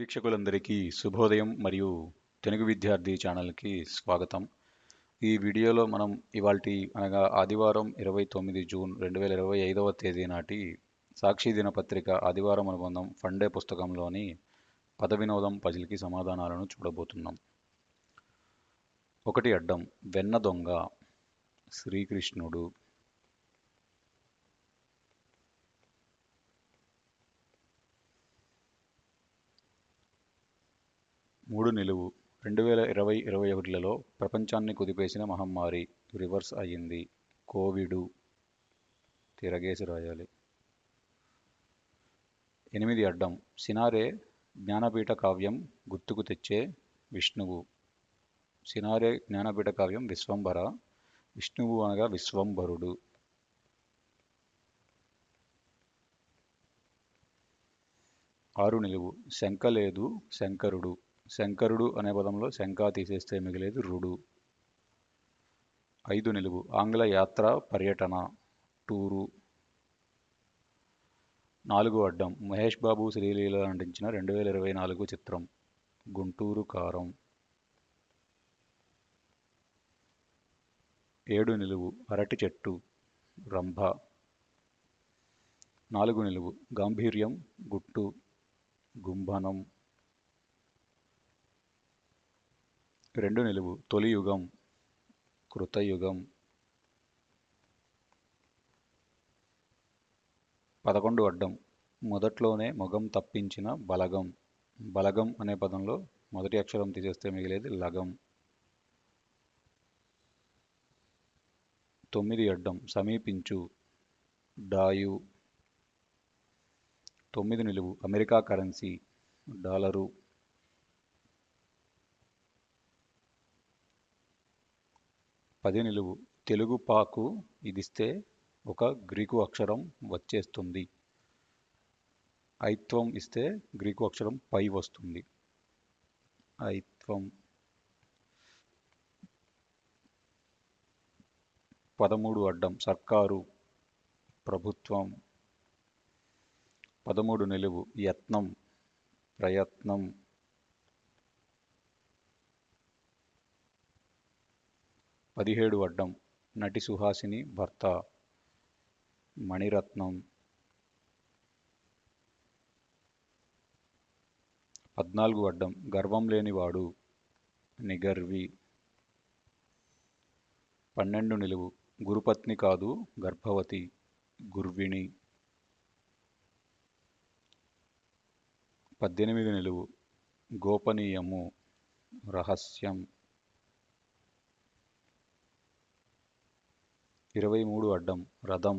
వీక్షకులందరికీ శుభోదయం మరియు తెలుగు విద్యార్థి ఛానల్కి స్వాగతం. ఈ వీడియోలో మనం ఇవాల్టి అనగా ఆదివారం ఇరవై తొమ్మిది జూన్ రెండు వేల ఇరవై ఐదవ తేదీ నాటి సాక్షి దినపత్రిక ఆదివారం అనుబంధం ఫండే పుస్తకంలోని పద వినోదం పజిల్కి సమాధానాలను చూడబోతున్నాం. ఒకటి అడ్డం వెన్న దొంగ శ్రీకృష్ణుడు మూడు నిలువు. రెండు వేల ఇరవై ఇరవై ఒకటిలలో ప్రపంచాన్ని కుదిపేసిన మహమ్మారి రివర్స్ అయ్యింది. కోవిడు తిరగేసి రాయాలి. ఎనిమిది అడ్డం. సినారే జ్ఞానపీఠ కావ్యం గుర్తుకు తెచ్చే విష్ణువు. సినారే జ్ఞానపీఠ కావ్యం విశ్వంభర విష్ణువు అనగా విశ్వంభరుడు. ఆరు నిలువు. శంక లేదు శంకరుడు. శంకరుడు అనే పదంలో శంకా తీసేస్తే మిగిలేదు రుడు. ఐదు నిలువు. ఆంగ్ల యాత్ర పర్యటన టూరు. నాలుగు అడ్డం. మహేష్ బాబు శ్రీలీల నటించిన రెండు వేల ఇరవై నాలుగు చిత్రం. గుంటూరు కారం. ఏడు నిలువు. అరటి చెట్టు. రంభ. నాలుగు నిలువు. గాంభీర్యం గుట్టు. గుంభనం. రెండు నిలువు. తొలి యుగం కృతయుగం పదకొండు అడ్డం. మొదట్లోనే మొగం తప్పించిన బలగం. బలగం అనే పదంలో మొదటి అక్షరం తీసేస్తే మిగిలేది లగం. తొమ్మిది అడ్డం. సమీపించు. డాయు. తొమ్మిది నిలువు. America currency. డాలరు. పది నిలువు తెలుగు పాకు ఇదిస్తే ఒక గ్రీకు అక్షరం వచ్చేస్తుంది. ఐత్వం ఇస్తే గ్రీకు అక్షరం పై వస్తుంది. ఐత్వం. పదమూడు అడ్డం. సర్కారు. ప్రభుత్వం. పదమూడు నిలువు. యత్నం. ప్రయత్నం. పదిహేడు అడ్డం. నటి సుహాసిని భర్త. మణిరత్నం. పద్నాలుగు అడ్డం. గర్వం లేనివాడు నిగర్వి. పన్నెండు నిలువు. గురుపత్ని కాదు గర్భవతి. గుర్విణి. పద్దెనిమిది నిలువు. గోపనీయము. రహస్యం. ఇరవై మూడు అడ్డం రథం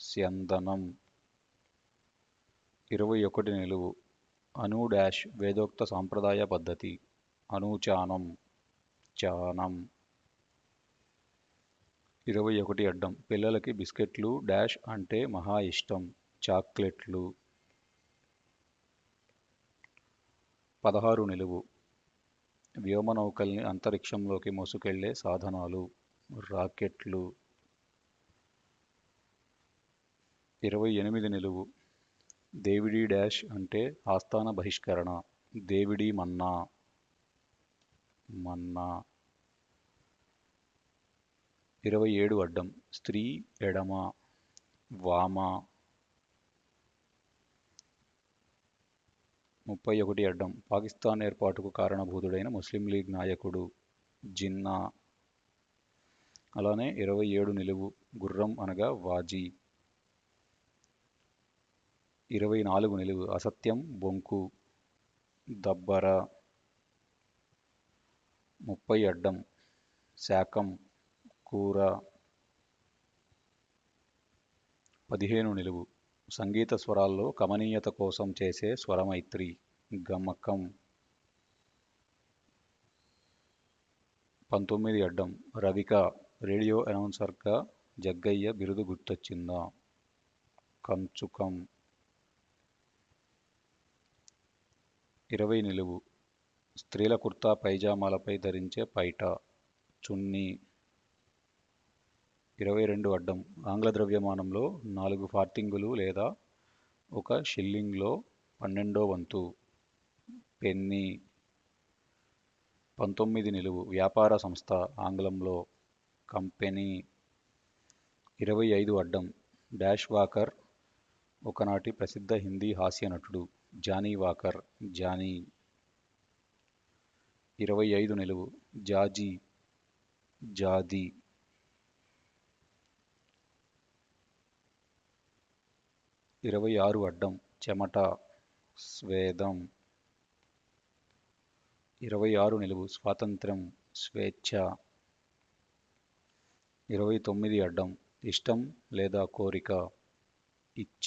స్యందనం. ఇరవై ఒకటి నిలువు అను డాష్ వేదోక్త సాంప్రదాయ పద్ధతి అనూచానం చానం ఇరవై ఒకటి అడ్డం పిల్లలకి బిస్కెట్లు డాష్ అంటే మహా ఇష్టం చాక్లెట్లు. పదహారు నిలువు వ్యోమనౌకల్ని అంతరిక్షంలోకి మోసుకెళ్ళే సాధనాలు రాకెట్లు. ఇరవై ఎనిమిది నిలువు. దేవిడి డాష్ అంటే ఆస్థాన బహిష్కరణ. దేవిడి మన్నా. మన్నా. ఇరవై ఏడు అడ్డం. స్త్రీ ఎడమ. వామ. ముప్పై ఒకటి అడ్డం. పాకిస్తాన్ ఏర్పాటుకు కారణభూతుడైన ముస్లిం లీగ్ నాయకుడు జిన్నా. అలానే ఇరవై ఏడు నిలువు. గుర్రం అనగా వాజీ. ఇరవై నాలుగు నిలువు. అసత్యం బొంకు దబ్బర ముప్పై అడ్డం శాకం కూర పదిహేను నిలువు. సంగీత స్వరాల్లో కమనీయత కోసం చేసే స్వరమైత్రి గమకం. పంతొమ్మిది అడ్డం. రవిక రేడియో అనౌన్సర్గా జగ్గయ్య బిరుదు గుర్తొచ్చిందా? కంచుకం. ఇరవై నిలువు. స్త్రీల కుర్తా పైజామాలపై ధరించే పైట చున్నీ. ఇరవై రెండు అడ్డం. ఆంగ్ల ద్రవ్యమానంలో నాలుగు ఫార్టింగులు లేదా ఒక షిల్లింగ్లో పన్నెండో వంతు. పెన్నీ. పంతొమ్మిది నిలువు. వ్యాపార సంస్థ ఆంగ్లంలో కంపెనీ. ఇరవై ఐదు అడ్డం. డాష్ వాకర్ ఒకనాటి ప్రసిద్ధ హిందీ హాస్య నటుడు జానీ వాకర్ జానీ ఇరవై ఐదు నిలువు జాజీ జాది ఇరవై ఆరు అడ్డం చెమట స్వేదం ఇరవై ఆరు నిలువు స్వాతంత్ర్యం స్వేచ్ఛ ఇరవై తొమ్మిది అడ్డం ఇష్టం లేదా కోరిక ఇచ్చ